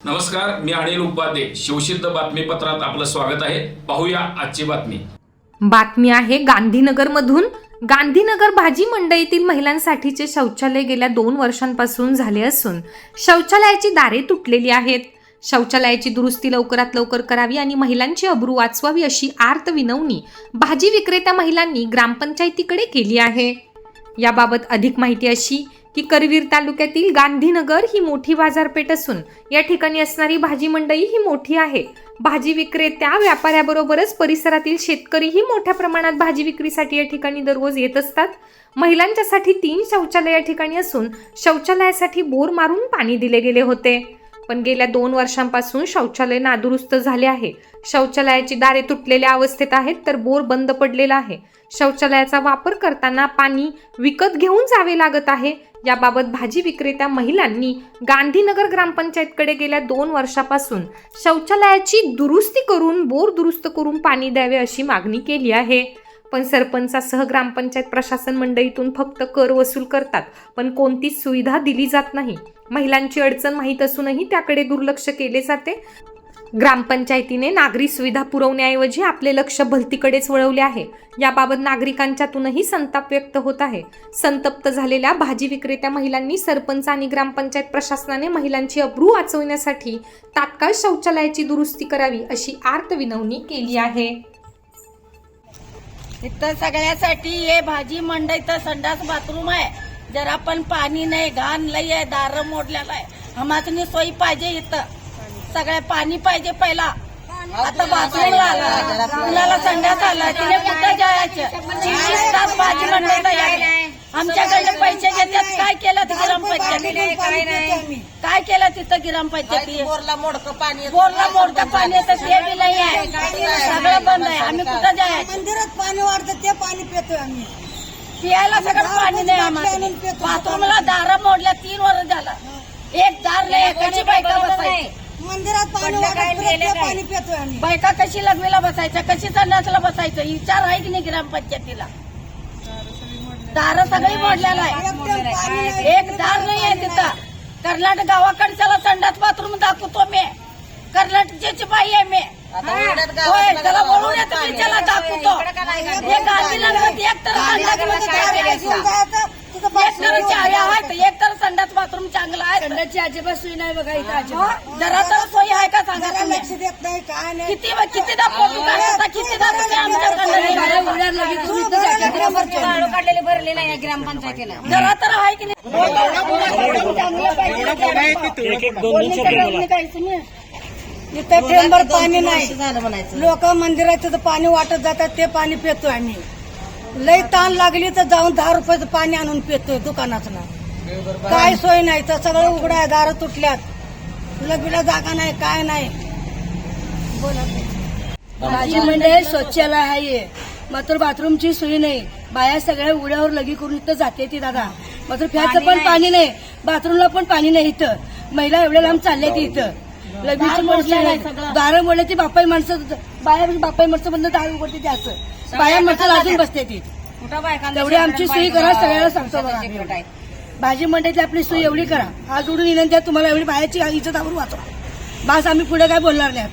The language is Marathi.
नमस्कार मी अनिल उपाध्ये. शिवसिद्ध बातमीपत्रात आपलं स्वागत आहे. पाहूया आजची बातमी. बातमी आहे गांधीनगरमधून. गांधीनगर भाजी मंडईतील महिलांसाठीचे शौचालय गेल्या दोन वर्षांपासून झाले असून शौचालयाची दारे तुटलेली आहेत. शौचालयाची दुरुस्ती लवकरात लवकर करावी आणि महिलांची अब्रू वाचवावी अशी आर्त विनवणी भाजी विक्रेत्या महिलांनी ग्रामपंचायतीकडे केली आहे. याबाबत अधिक माहिती अशी की करवीर तालुक्यातील गांधीनगर ही मोठी बाजारपेठ असून या ठिकाणी असणारी भाजी मंडई ही मोठी आहे. भाजी विक्रेत्या व्यापाऱ्याबरोबरच परिसरातील शेतकरीही मोठ्या प्रमाणात भाजी विक्रीसाठी या ठिकाणी दररोज येत असतात. महिलांच्यासाठी तीन शौचालय या ठिकाणी असून शौचालयासाठी बोर मारून पाणी दिले गेले होते. पण गेल्या दोन वर्षांपासून शौचालय नादुरुस्त झाले आहे. शौचालयाची दारे तुटलेल्या अवस्थेत आहेत तर बोर बंद पडलेला आहे. शौचालयाचा वापर करताना पाणी विकत घेऊन जावे लागत आहे. याबाबत भाजी विक्रेत्या महिलांनी गांधीनगर ग्रामपंचायतकडे गेल्या दोन वर्षापासून शौचालयाची दुरुस्ती करून बोर दुरुस्त करून पाणी द्यावे अशी मागणी केली आहे. पण सरपंचासह ग्रामपंचायत प्रशासन मंडळीतून फक्त कर वसूल करतात पण कोणतीच सुविधा दिली जात नाही. महिलांची अडचण माहीत असूनही त्याकडे दुर्लक्ष केले जाते. ग्रामपंचायतीने नागरी सुविधा पुरवण्याऐवजी आपले लक्ष भलतीकडेच वळवले आहे. याबाबत नागरिकांच्यातूनही संताप व्यक्त होत आहे. संतप्त झालेल्या भाजी विक्रेत्या महिलांनी सरपंच आणि ग्रामपंचायत प्रशासनाने महिलांची अब्रू वाचवण्यासाठी तात्काळ शौचालयाची दुरुस्ती करावी अशी आर्त विनवणी केली आहे. इथं सगळ्यासाठी हे भाजी मंडईचं संडास बाथरूम आहे. जरा पण पाणी नाही घाण लई आहे दार मोडलेला आहे. आम्हाला सोयी पाहिजे इथं. सगळ्या पाणी पाहिजे पहिला. आता बाथरूम आला मुलाला संडास आला? तिने कुठं जायचं? भाजी यायला आमच्याकडे पैसे घेतात. काय केलं ते ग्रामपंचायतीने? काय केलं? तिथं ग्रामपंचायती बोरला मोडकं पाणी. बोरला मोठं पाणी येतं. ते बी नाही आहे. सगळं बंद आहे. आम्ही कुठं जायचं? मंदिरात पाणी वाढतं ते पाणी पितोय आम्ही. पियाला सगळं पाणी नाही आम्हाला बाथरूमला दारा मोडल्या तीन वर्ष झाला. एक दार नाही एकाची बायका बसायची. मंदिरात पाणी पितोय आम्ही. बायका कशी लग्नीला बसायच्या कशी संडासला बसायचं विचार आहे की नाही ग्रामपंचायतीला? दार सगळी मोडलेला आहे. एक दार नाही आहे तिथं. कर्नाटक गावाकडच्याला संडास बाथरूम दाखवतो मी. कर्नाटकची बाई आहे मी. होय त्याला बोलून येतो मी त्याला दाखवतो. हे एक तर संडास बाथरूम चांगला आहे संडासची अजिबात सोयी नाही बघा इथं अजिबात जरा तर सोयी आहे का सांगा जरा तुम्ही लक्ष देत नाही काय नाही किती कितीदा फोटो काढता कितीदा तुम्ही आमच्याकडे भरले नाही ग्रामपंचायतीला जरा तर आहे की नाही इथं टेंबर पाणी नाही. लोक मंदिरात तिथं पाणी वाटत जातात ते पाणी पितोय आम्ही. लई ताण लागली तर जाऊन दहा रुपयाचं पाणी आणून पितोय दुकानातनं. काय सोय नाही तर सगळं उघडं आहे दारं तुटल्यात. लबिला जागा नाही काय नाही. भाजी मंडळ शौचालय आहे. मात्र बाथरूमची सोय नाही. बाया सगळ्या उड्यावर लगी करून इथं जाते ती दादा. मात्र फ्याचं पण पाणी नाही. बाथरूमला पण पाणी नाही इथं. महिला एवढ्या लांब चालल्या ती इथं. लगीच दारं मोडले ती बापाई माणसं बाया बापाई माणसं बंद दार उघडते ते असं. बाया माणसं लाजून बसते ती. तेवढी आमची सोयी करा सगळ्याला सांगतो. भाजी मंडईतली आपली सोय एवढी करा. आज उडून विनंती आहे तुम्हाला एवढी बायाची इज्जत आवरून वाचवा. बस आम्ही पुढे काय बोलणार नाही